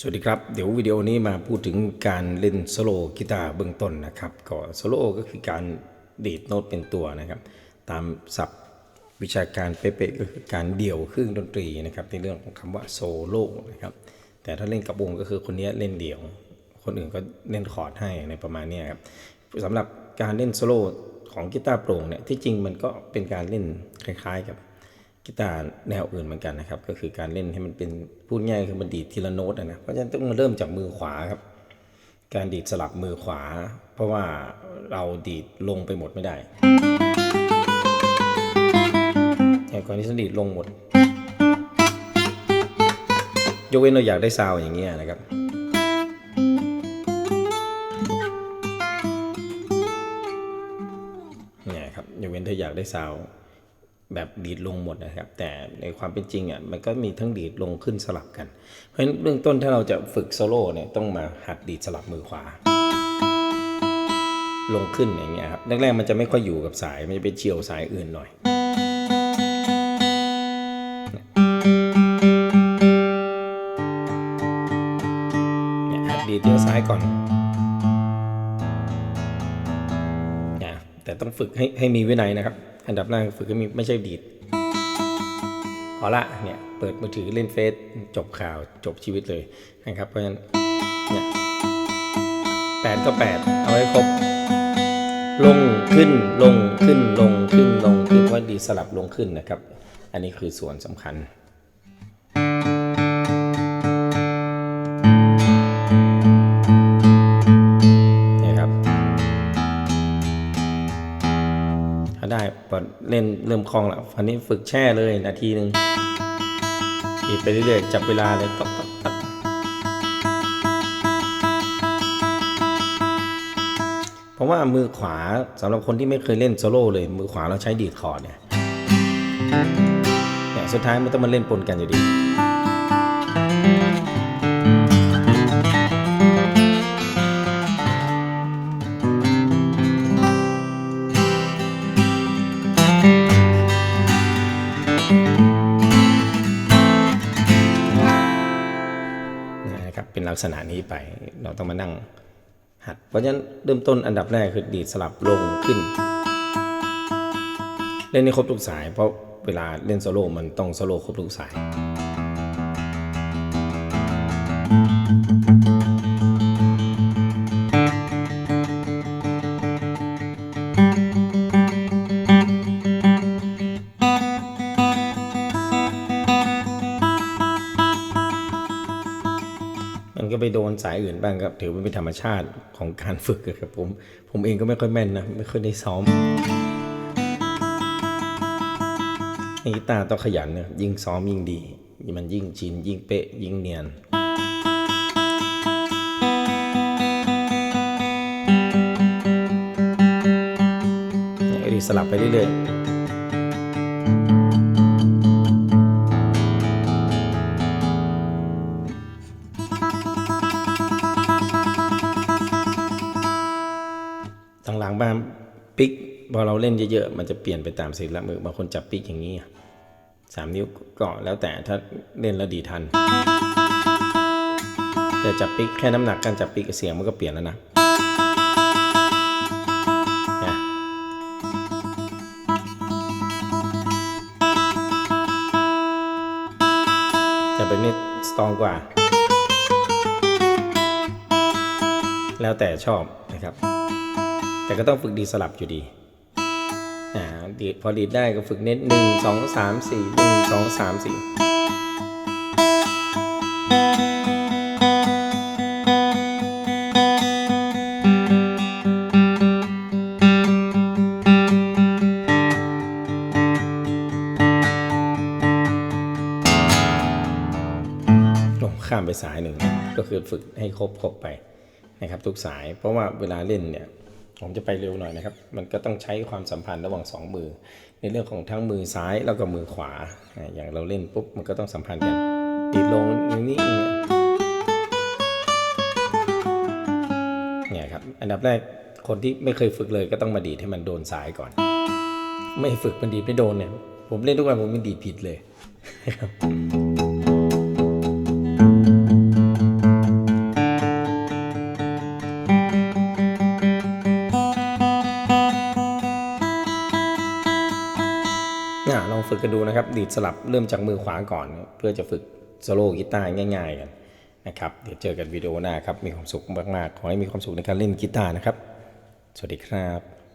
สวัสดีครับ เดี๋ยววิดีโอนี้มาพูดถึงการเล่นโซโลกีตาร์เบื้องต้นนะครับ ก็โซโลก็คือการดีดโน้ตเป็นตัวนะครับ ตามศัพท์วิชาการเป๊ะๆก็คือการเดี่ยวเครื่องดนตรีนะครับในเรื่องของคำว่าโซโล่นะครับ แต่ถ้าเล่นกับวงก็คือคนนี้เล่นเดี่ยว คนอื่นก็เล่นคอร์ดให้ในประมาณนี้ครับสำหรับการเล่นโซโล่ของกีตาร์โปร่งเนี่ยที่จริงมันก็เป็นการเล่นคล้ายๆกับ กีตาร์แนวอื่นเหมือนกันนะครับ ก็คือการเล่นให้มันเป็นพูดง่ายคือมันดีดทีละโน้ตนะเพราะฉะนั้นต้องมาเริ่มจากมือขวาครับ การดีดสลับมือขวา เพราะว่าเราดีดลงไปหมดไม่ได้อย่างก่อนที่จะดีดลงหมด ยกเว้นเราอยากได้ซาวอย่างเงี้ยนะครับเนี่ยครับยกเว้นถ้าอยากได้ซาว แบบดีดลงหมดนะครับ แต่ในความเป็นจริงอะมันก็มีทั้งดีดลงขึ้นสลับกัน เพราะฉะนั้นเบื้องต้นถ้าเราจะฝึกโซโล่เนี่ยต้องมาหัดดีดสลับมือขวา ลงขึ้นอย่างเงี้ยครับแรกๆมันจะไม่ค่อยอยู่กับสาย มันจะไปเฉียวสายอื่นหน่อยเนี่ยหัดดีดเลี้ยวซ้ายก่อนนะแต่ต้องฝึกให้ให้มีวินัยนะครับ อันดับแรกฝึกให้มีไม่ใช่ดีดเอาละเนี่ยเปิดมือถือเล่นเฟซจบข่าวจบชีวิตเลยนะครับเพราะฉะนั้นเนี่ยแปดก็แปดเอาให้ครบ ลงขึ้นลงขึ้นลงขึ้นลงขึ้นว่าดีสลับลงขึ้นนะครับ อันนี้คือส่วนสำคัญ ได้พอเล่นเริ่มคล่องแล้วอันนี้ฝึกแช่เลยนาทีหนึ่งอีกไปเรื่อยๆจับเวลาเลยตอกตอกตอกเพราะว่ามือขวาสำหรับคนที่ไม่เคยเล่นโซโล่เลย มือขวาเราใช้ดีดคอเนี่ยเนี่ยสุดท้ายมันต้องมาเล่นปนกันอยู่ดี กษณะนี้ไป เราต้องมานั่งหัด เพราะฉะนั้นเริ่มต้นอันดับแรกคือดีดสลับลงขึ้น เล่นให้ครบทุกสาย เพราะเวลาเล่นโซโล่มันต้องโซโล่ครบทุกสาย ก็ไปโดนสายอื่นบ้างครับ ถือว่าเป็นธรรมชาติของการฝึกครับผม ผมเองก็ไม่ค่อยแม่นนะ ไม่ค่อยได้ซ้อมนกีตาร์ต้องขยันนะยิ่งซ้อมยิ่งดี มันยิ่งชินยิ่งเป๊ะ ยิ่งเนียนเนี่ยสลับไปเรื่อยๆ ลังบ้างปิกพอเราเล่นเยอะๆ มันจะเปลี่ยนไปตามศิลปมือบางคนจับปิกอย่างนี้สามนิ้วก็แล้วแต่ถ้าเล่นแล้วดีทัน แต่จับปิกแค่น้ำหนักการจับปิกกับเสียงมันก็เปลี่ยนแล้วนะจะเป็นนี่สตรองกว่า แล้วแต่ชอบนะครับ แต่ก็ต้องฝึกดีสลับอยู่ดีอ่าพอดีดได้ก็ฝึกเน้นหนึ่งสองสามสี่หนึ่งสองสามสี่ลงข้ามไปสายหนึ่งก็คือฝึกให้ครบครบไปนะครับทุกสาย เพราะว่าเวลาเล่นเนี่ย ผมจะไปเร็วหน่อยนะครับ มันก็ต้องใช้ความสัมพันธ์ระหว่างสองมือ ในเรื่องของทั้งมือซ้ายแล้วก็มือขวา อย่างเราเล่นปุ๊บมันก็ต้องสัมพันธ์กันดีดลงอย่างนี้เนี่ยครับ อันดับแรกคนที่ไม่เคยฝึกเลยก็ต้องมาดีดให้มันโดนสายก่อน ไม่ฝึกมันดีดไม่โดนเนี่ย ผมเล่นทุกวันผมมันดีดผิดเลยครับ ฝึกกันดูนะครับ ดีดสลับเริ่มจากมือขวาก่อน เพื่อจะฝึกโซโล่กีตาร์ง่าย ๆ กันนะครับ เดี๋ยวเจอกันวิดีโอหน้าครับ มีความสุขมากๆ ขอให้มีความสุขในการเล่นกีตาร์นะครับ สวัสดีครับ